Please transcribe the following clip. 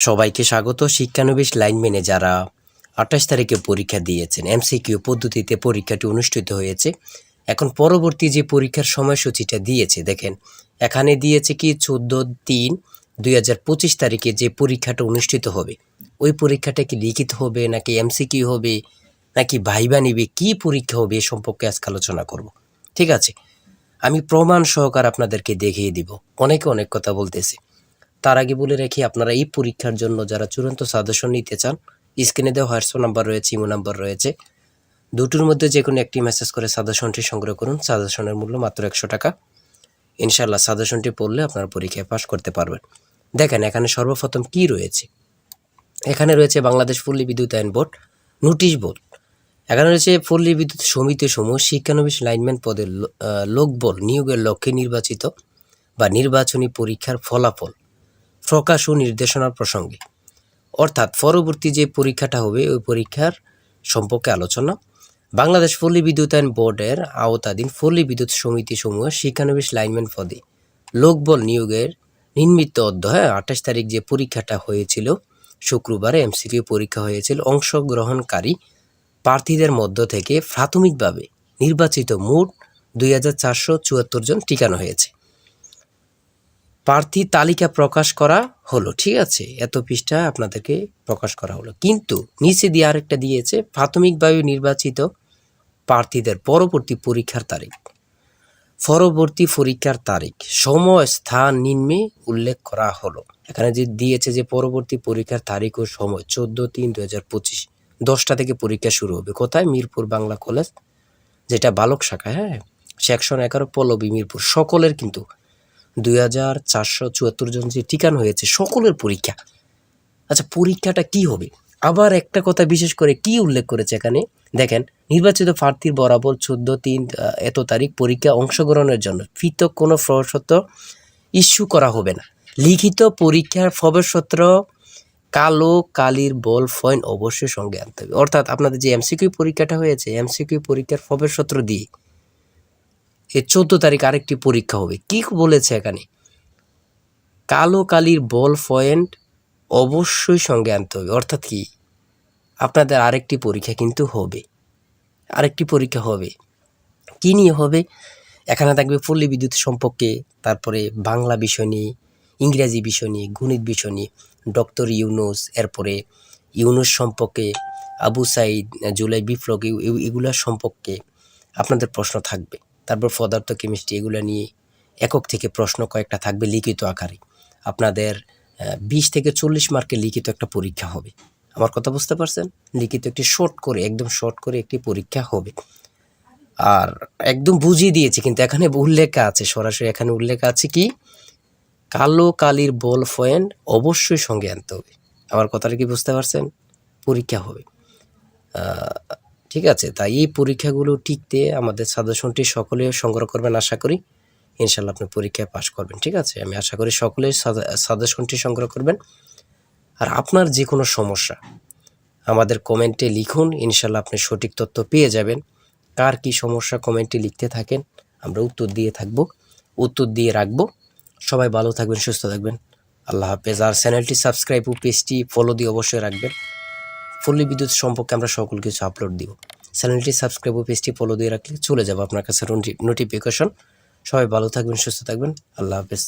সবাইকে স্বাগত শিক্ষানবিশ লাইনম্যানে যারা আঠাশ তারিখে পরীক্ষা দিয়েছেন এমসিকিউ পদ্ধতিতে পরীক্ষাটি অনুষ্ঠিত হয়েছে। এখন পরবর্তী যে পরীক্ষার সময়সূচিটা দিয়েছে, দেখেন, এখানে দিয়েছে কি চোদ্দ তিন দুই হাজার পঁচিশ তারিখে যে পরীক্ষাটা অনুষ্ঠিত হবে, ওই পরীক্ষাটা কি লিখিত হবে, নাকি এমসিকিউ হবে, নাকি ভাইবা নিবে, কী পরীক্ষা হবে এ সম্পর্কে আজকে আলোচনা করব। ঠিক আছে, আমি প্রমাণ সহকার আপনাদেরকে দেখিয়ে দিব। অনেকে অনেক কথা বলতেছে। তার আগে বলে রাখি, আপনারা এই পরীক্ষার জন্য যারা চূড়ান্ত সাজেশন নিতে চান, স্ক্রিনে দেওয়া হোয়াটসঅ্যাপ নাম্বার রয়েছে, ইমো নাম্বার রয়েছে। দুটোর মধ্যে যে কোনো একটি মেসেজ করে সাজেশনটি সংগ্রহ করুন। সাজেশনের মূল্য মাত্র একশো টাকা। ইনশাল্লাহ সাজেশনটি পড়লে আপনারা পরীক্ষায় পাশ করতে পারবেন। দেখেন, এখানে সর্বপ্রথম কি রয়েছে? এখানে রয়েছে বাংলাদেশ পল্লী বিদ্যুতায়ন বোর্ড নোটিশ বোর্ড। এখানে রয়েছে পল্লী বিদ্যুৎ সমিতি সমূহ, শিক্ষানবিশ লাইনম্যান পদের লোকবল নিয়োগের লক্ষ্যে নির্বাচিত বা নির্বাচনী পরীক্ষার ফলাফল। প্রকাশ ও নির্দেশনার প্রসঙ্গে। অর্থাৎ পরবর্তী যে পরীক্ষাটা হবে, ওই পরীক্ষার সম্পর্কে আলোচনা। বাংলাদেশ পল্লী বিদ্যুতায়ন বোর্ডের আওতাধীন পল্লী বিদ্যুৎ সমিতি সমূহ শিক্ষানবিশ লাইনম্যান পদে লোকবল নিয়োগের নির্মিত অধ্যায় আঠাশ তারিখ যে পরীক্ষাটা হয়েছিল, শুক্রবারে এমসিকিউ পরীক্ষা হয়েছিল, অংশগ্রহণকারী প্রার্থীদের মধ্য থেকে প্রাথমিকভাবে নির্বাচিত মোট দুই হাজার চারশো চুয়াত্তর জন টিকানো হয়েছে। প্রার্থী তালিকা প্রকাশ করা হলো, ঠিক আছে? এত পৃষ্ঠা আপনাদেরকে প্রকাশ করা হলো। কিন্তু নিচে দিয়ে আরেকটা দিয়েছে প্রাথমিকভাবে নির্বাচিত প্রার্থীদের পরবর্তী পরীক্ষার তারিখ। পরবর্তী পরীক্ষার তারিখ সময় স্থান নিম্নে উল্লেখ করা হলো। এখানে যে দিয়েছে যে পরবর্তী পরীক্ষার তারিখ ও সময়, চোদ্দ তিন দু হাজার পঁচিশ। দশটা থেকে পরীক্ষা শুরু হবে। কোথায়? মিরপুর বাংলা কলেজ, যেটা বালক শাখা হ্যাঁ? সেকশন এগারো, পল্লবী মিরপুর। সকলের কিন্তু দুই হাজার চারশো চুয়াত্তর জন যে টিকানো হয়েছে, সকলের পরীক্ষা। আচ্ছা পরীক্ষাটা কি হবে? আবার একটা কথা বিশেষ করে কি উল্লেখ করেছে এখানে? দেখেন, নির্বাচিত প্রার্থীর বরাবর চোদ্দ তিন এত তারিখ পরীক্ষা অংশগ্রহণের জন্য পৃথক কোনো প্রবেশপত্র ইস্যু করা হবে না। লিখিত পরীক্ষার প্রবেশপত্র কালো কালির বল ফয়েন অবশ্যই সঙ্গে আনতে হবে। অর্থাৎ আপনাদের যে এমসিকিউ পরীক্ষাটা হয়েছে, এমসিকিউ পরীক্ষার প্রবেশপত্র দিয়ে এই চোদ্দ তারিখ আরেকটি পরীক্ষা হবে। কি বলেছে এখানে? কালো কালির বল পয়েন্ট অবশ্যই সঙ্গে আনতে হবে। অর্থাৎ কি? আপনাদের আরেকটি পরীক্ষা কিন্তু হবে। আরেকটি পরীক্ষা হবে। কি নিয়ে হবে? এখানে থাকবে পল্লী বিদ্যুৎ সম্পর্কে, তারপরে বাংলা বিষয় নিয়ে, ইংরেজি বিষয় নিয়ে, গণিত বিষয় নিয়ে, ডক্টর ইউনুস, এরপরে ইউনুস সম্পর্কে, আবু সাইদ, জুলাই বিপ্লব, এ- এ- এগুলা সম্পর্কে আপনাদের প্রশ্ন থাকবে। তারপর পদার্থ কেমিস্ট্রি এগুলো নিয়ে একক থেকে প্রশ্ন কয়েকটা থাকবে লিখিত আকারে। আপনাদের বিশ থেকে চল্লিশ মার্কের লিখিত একটা পরীক্ষা হবে। আমার কথা বুঝতে পারছেন? লিখিত একটি শর্ট করে, একদম শর্ট করে একটি পরীক্ষা হবে। আর একদম বুঝিয়ে দিয়েছি, কিন্তু এখানে উল্লেখ আছে, সরাসরি এখানে উল্লেখ আছে কি? কালো কালির বল পয়েন্ট অবশ্যই সঙ্গে আনতে হবে। আমার কথাটা কি বুঝতে পারছেন? পরীক্ষা হবে। ঠিক আছে? তাই এই পরীক্ষাগুলো টিকতে আমাদের সাজেশনটি সকলে সংগ্রহ করবেন আশা করি। ইনশাল্লাহ আপনি পরীক্ষায় পাশ করবেন, ঠিক আছে? আমি আশা করি সকলে সাজেশনটি সংগ্রহ করবেন। আর আপনার যে কোনো সমস্যা, আমাদের কমেন্টে লিখুন ইনশাল্লাহ আপনি সঠিক তথ্য পেয়ে যাবেন। কার কি সমস্যা, কমেন্টে লিখতে থাকেন, আমরা উত্তর দিয়ে থাকব। উত্তর দিয়ে রাখব। সবাই ভালো থাকবেন, সুস্থ থাকবেন। আল্লাহ হাফেজ। আর চ্যানেলটি সাবস্ক্রাইব ও পেজটি ফলো দিয়ে অবশ্যই রাখবেন। পল্লী বিদ্যুৎ সম্পর্কে আমরা সকল কিছু আপলোড দিব। চ্যানেলটি সাবস্ক্রাইব ও পেজটি ফলো দিয়ে রাখলে চলে যাব আপনার কাছে নোটিফিকেশন সবাই ভালো থাকবেন, সুস্থ থাকবেন। আল্লাহ হাফেজ।